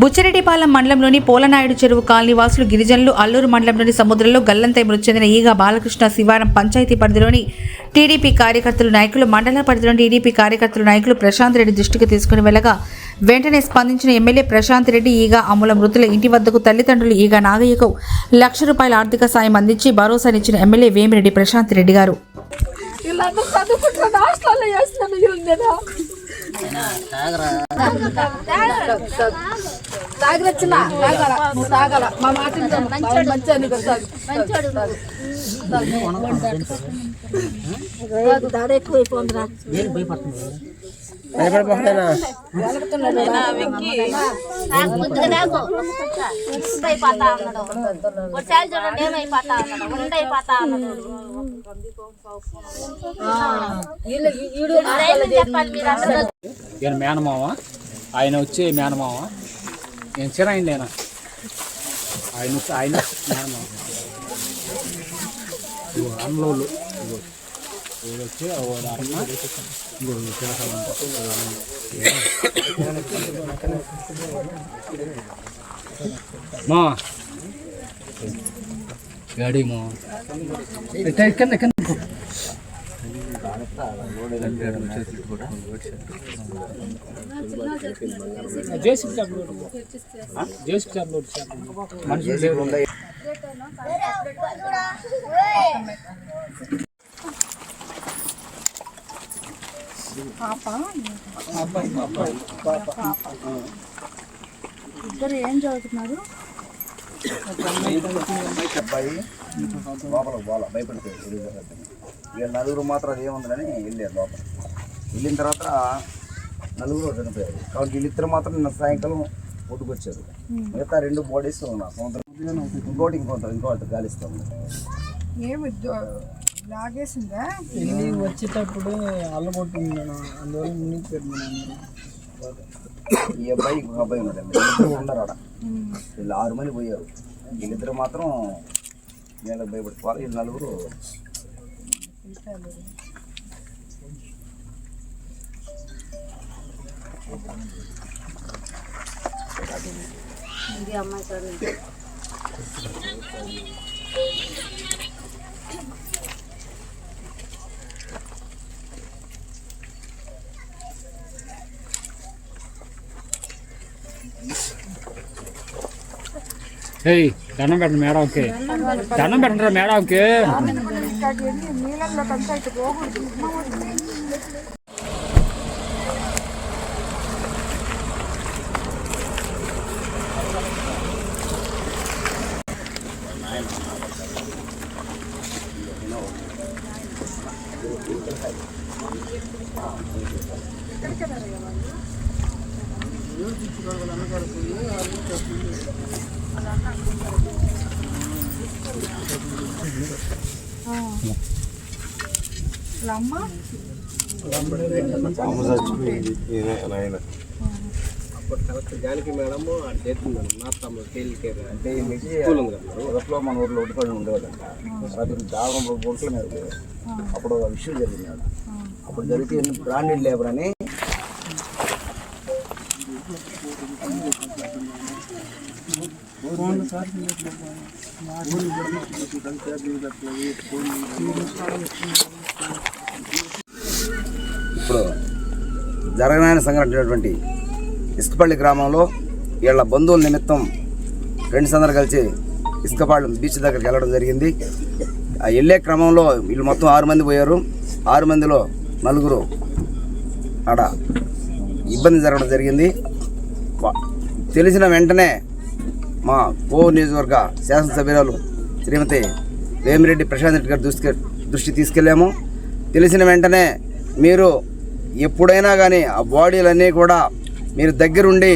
బుచ్చిరెడ్డిపాలెం మండలంలోని పోలనాయుడు చెరువు కాలనీ వాసులు గిరిజనులు అల్లూరు మండలంలోని సముద్రంలో గల్లంతై మృతి చెందిన ఈగ బాలకృష్ణ శివారం పంచాయతీ పరిధిలోని టీడీపీ కార్యకర్తలు నాయకులు మండల పరిధిలోని టీడీపీ కార్యకర్తలు నాయకులు ప్రశాంత్ రెడ్డి దృష్టికి తీసుకుని వెళ్ళగా వెంటనే స్పందించిన ఎమ్మెల్యే ప్రశాంత్ రెడ్డి ఈగ అమల మృతుల ఇంటి వద్దకు తల్లిదండ్రులు ఈగ నాగయ్యకు లక్ష రూపాయల ఆర్థిక సాయం అందించి భరోసానిచ్చిన ఎమ్మెల్యే వేమిరెడ్డి ప్రశాంత్ రెడ్డి గారు. వీళ్ళందరూ చదువుకుంటున్న హాస్టల్లో చేస్తున్నాను నేను తాగరచ్చిన తాగల నువ్వు తాగల మా మాట వింటాను. మంచిగా నీకు తాగు. తాగు. దాడ ఎక్కువైపోతుందిరా ముద్దుగా ఉండైపోతా ఉన్నాడు ఒకసారి చూడండి ఏమైపోతా ఉన్నాడు ఉండైపోతా ఉన్నాడు వీళ్ళు వీడు ధైర్యం చెప్పాలి మీరు అందరూ? ఈయన మేనమామ ఆయన వచ్చి మేనమామ నేను చిరాయింది ఆయన ఆయన వచ్చి ఆయన మేనమామ ఇగో అన్నలోళ్ళు ఇగో వీడు వచ్చి వాడు అన్న ఇగో ఈ పిల్లకాయలు ఉంటారు. మా గాడి మా ఇక్కడ కింద కింద ఇద్దరు ఏం చదువుతున్నారు? అబ్బాయి లోపల పోల భయపడిపోయాడు వీళ్ళ నలుగురు మాత్రం అది ఏముందని వెళ్ళారు లోపల. వెళ్ళిన తర్వాత నలుగురు చనిపోయారు. కాబట్టి వీళ్ళిద్దరు మాత్రం నిన్న సాయంకాలం ఒడ్డుకొచ్చారు. మిగతా రెండు బాడీస్ నా సముద్రం ఇంకోటి ఇంకోటి ఇంకోటి గాలిస్తాము ఏమి లాగేసిందా? వెళ్ళి వచ్చేటప్పుడు అల్లగొట్టింది నేను అందువల్ల ఈ అబ్బాయి ఇంకొక అబ్బాయి ఉన్నాడు. ఉన్నారు ఆడ. వీళ్ళు ఆరు మంది పోయారు. వీళ్ళిద్దరు మాత్రం నేను భయపడిపోవాలి. వీళ్ళు నలుగురు ఏయ్ దండం పెట్టండి మేడంకి దండం పెట్టండి మేడంకి నీళ్ళల్లో కంటే ఇటు పోకూడదు అమ్మ అప్పుడు కలెక్టర్ జానకి మేడం అది చేస్తుంది నా తమ్ముడు తేలికేరు అంటే స్కూల్ ఉంది కదా మొదట్లో మన ఊర్లో ఒడ్డుకొని ఉండేవాళ్ళంట రాత్రి దాగం గుంటల మీద అప్పుడు ఒక విషయం జరిగింది అప్పుడు జరిగితే బ్రాండెడ్ లేబర్ అని ఇప్పుడు జరగనాయన సంఘటనటువంటి ఇసుకపల్లి గ్రామంలో వీళ్ళ బంధువుల నిమిత్తం ఫ్రెండ్స్ అందరు కలిసి ఇసుకపాళ్ళం బీచ్ దగ్గరికి వెళ్ళడం జరిగింది. ఆ వెళ్ళే క్రమంలో వీళ్ళు మొత్తం ఆరు మంది పోయారు. ఆరు మందిలో నలుగురు ఆడ ఇబ్బంది జరగడం జరిగింది. తెలిసిన వెంటనే మా కోవూరు నియోజకవర్గ శాసనసభ్యురాలు శ్రీమతి వేమిరెడ్డి ప్రశాంత్ రెడ్డి గారి దృష్టి దృష్టి తీసుకెళ్ళాము. తెలిసిన వెంటనే మీరు ఎప్పుడైనా కానీ ఆ బాడీలన్నీ కూడా మీరు దగ్గరుండి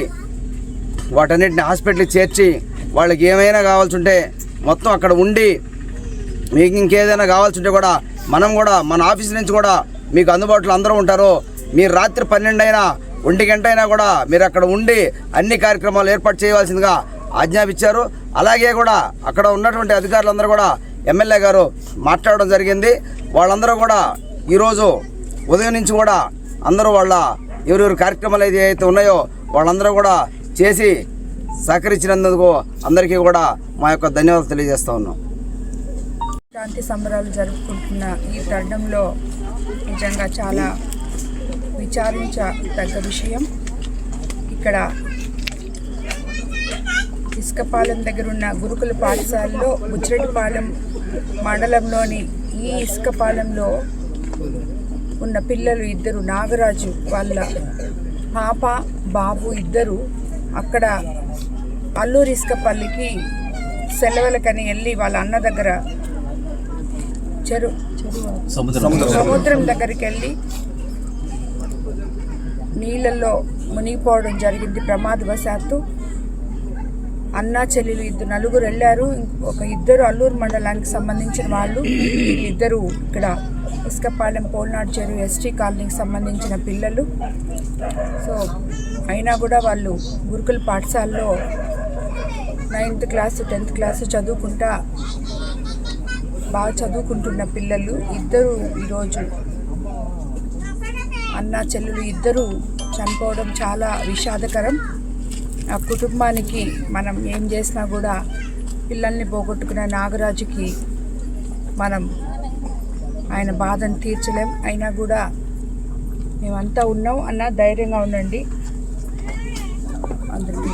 వాటన్నిటిని హాస్పిటల్కి చేర్చి వాళ్ళకి ఏమైనా కావాల్సి ఉంటే మొత్తం అక్కడ ఉండి మీకు ఇంకేదైనా కావాల్సి ఉంటే కూడా మనం కూడా మన ఆఫీస్ నుంచి కూడా మీకు అందుబాటులో అందరూ ఉంటారు. మీరు రాత్రి పన్నెండు అయినా ఒంటి గంట అయినా కూడా మీరు అక్కడ ఉండి అన్ని కార్యక్రమాలు ఏర్పాటు చేయవలసిందిగా ఆజ్ఞాపించారు. అలాగే కూడా అక్కడ ఉన్నటువంటి అధికారులందరూ కూడా ఎమ్మెల్యే గారు మాట్లాడడం జరిగింది. వాళ్ళందరూ కూడా ఈరోజు ఉదయం నుంచి కూడా అందరూ వాళ్ళ ఎవరెవరు కార్యక్రమాలు ఏదైతే ఉన్నాయో వాళ్ళందరూ కూడా చేసి సహకరించినందుకు అందరికీ కూడా మా యొక్క ధన్యవాదాలు తెలియజేస్తా ఉన్నాం. శాంతి సంబరాలు జరుపుకుంటున్న ఈ తరుణంలో నిజంగా చాలా విచారించదగ్గ విషయం. ఇక్కడ ఇసుకపాలెం దగ్గర ఉన్న గురుకుల పాఠశాలలో బుచ్చిరెడ్డిపాలెం మండలంలోని ఈ ఇసుకపాలెంలో ఉన్న పిల్లలు ఇద్దరు నాగరాజు వాళ్ళ పాప బాబు ఇద్దరు అక్కడ అల్లూరి ఇసుకపల్లికి సెలవులకని వెళ్ళి వాళ్ళ అన్న దగ్గర చెరు సముద్రం దగ్గరికి వెళ్ళి నీళ్ళల్లో మునిగిపోవడం జరిగింది ప్రమాదవశాత్తు. అన్న చెల్లెలు ఇద్దరు నలుగురు వెళ్ళారు. ఒక ఇద్దరు అల్లూరు మండలానికి సంబంధించిన వాళ్ళు ఇద్దరు ఇక్కడ ఇసుకపాలెం పోల్నాడు చెరువు ఎస్టీ కాలనీకి సంబంధించిన పిల్లలు. సో అయినా కూడా వాళ్ళు గురుకుల పాఠశాలలో నైన్త్ క్లాసు టెన్త్ క్లాసు చదువుకుంటా బాగా చదువుకుంటున్న పిల్లలు ఇద్దరు ఈరోజు అన్న చెల్లెలు ఇద్దరు చనిపోవడం చాలా విషాదకరం. ఆ కుటుంబానికి మనం ఏం చేసినా కూడా పిల్లల్ని పోగొట్టుకున్న నాగరాజుకి మనం ఆయన బాధను తీర్చలేం. అయినా కూడా మేమంతా ఉన్నాం అన్న ధైర్యంగా ఉండండి. అందరికీ